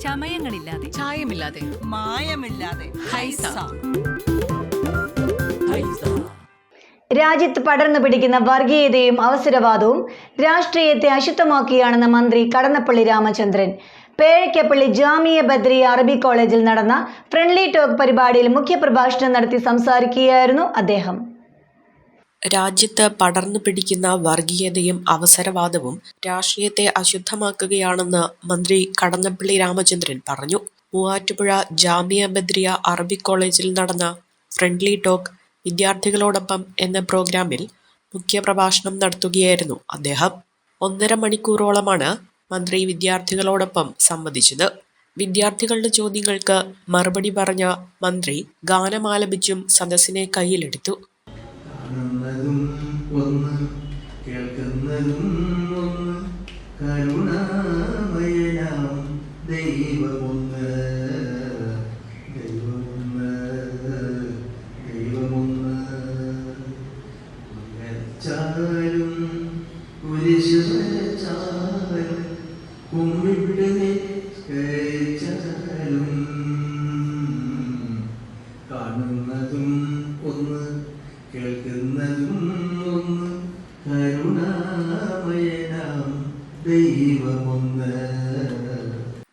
ചമയങ്ങളില്ലാതെ. ചായമില്ലാതെ. മായമില്ലാതെ. ഹൈസ. രാജ്യത്ത് പടർന്നു പിടിക്കുന്ന വർഗീയതയും അവസരവാദവും രാഷ്ട്രീയത്തെ അശുദ്ധമാക്കുകയാണെന്ന് മന്ത്രി കടന്നപ്പള്ളി രാമചന്ദ്രൻ. പേഴയ്ക്കപ്പള്ളി ജാമിയ ബദ്രി അറബി കോളേജിൽ നടന്ന ഫ്രണ്ട്ലി ടോക്ക് പരിപാടിയിൽ മുഖ്യപ്രഭാഷണം നടത്തി സംസാരിക്കുകയായിരുന്നു അദ്ദേഹം. രാജ്യത്ത് പടർന്നു പിടിക്കുന്ന വർഗീയതയും അവസരവാദവും രാഷ്ട്രീയത്തെ അശുദ്ധമാക്കുകയാണെന്ന് മന്ത്രി കടന്നപ്പള്ളി രാമചന്ദ്രൻ പറഞ്ഞു. മൂവാറ്റുപുഴ ജാമിയ ബദ്രിയ അറബിക് കോളേജിൽ നടന്ന ഫ്രണ്ട്ലി ടോക്ക് വിദ്യാർത്ഥികളോടൊപ്പം എന്ന പ്രോഗ്രാമിൽ മുഖ്യപ്രഭാഷണം നടത്തുകയായിരുന്നു അദ്ദേഹം. ഒന്നര മണിക്കൂറോളമാണ് മന്ത്രി വിദ്യാർത്ഥികളോടൊപ്പം സംവദിച്ചത്. വിദ്യാർത്ഥികളുടെ ചോദ്യങ്ങൾക്ക് മറുപടി പറഞ്ഞ മന്ത്രി ഗാനമാലപിച്ചും സദസ്സിനെ കയ്യിലെടുത്തു. കാണുന്നതും ഒന്ന് കേൾക്കുന്നതും ഒന്ന്. കരുണാമയനാം ദൈവമൊന്ന് ദൈവമൊന്ന് ദൈവമൊന്ന്. ഉയർച്ചാലും കുരിശു വരച്ചാലും കുമ്പിട്ട്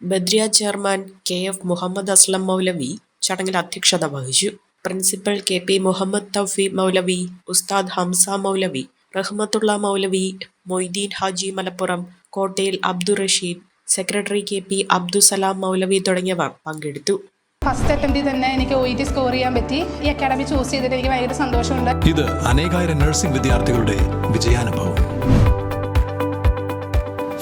Badriya chairman K F Muhammad Aslam Maulavi ചടങ്ങിൽ അധ്യക്ഷത വഹിച്ചു. Principal K P Muhammad Thoufi Maulavi Usthad Hamza Maulavi Rahmathulla Maulavi Moideen Haji Malappuram Kottayil Abdul Rasheed secretary K P Abdussalam Maulavi തുടങ്ങിയവർ പങ്കെടുത്തു. ഫസ്റ്റ് അറ്റംപ്റ്റിൽ തന്നെ എനിക്ക് ഒ ടി സ്കോർ ചെയ്യാൻ പറ്റി. ഈ അക്കാഡമി ചൂസ് ചെയ്തിട്ട് എനിക്ക് ഭയങ്കര സന്തോഷമുണ്ട്. ഇത് അനേകായിരം നഴ്സിംഗ് വിദ്യാർത്ഥികളുടെ വിജയാനുഭവം.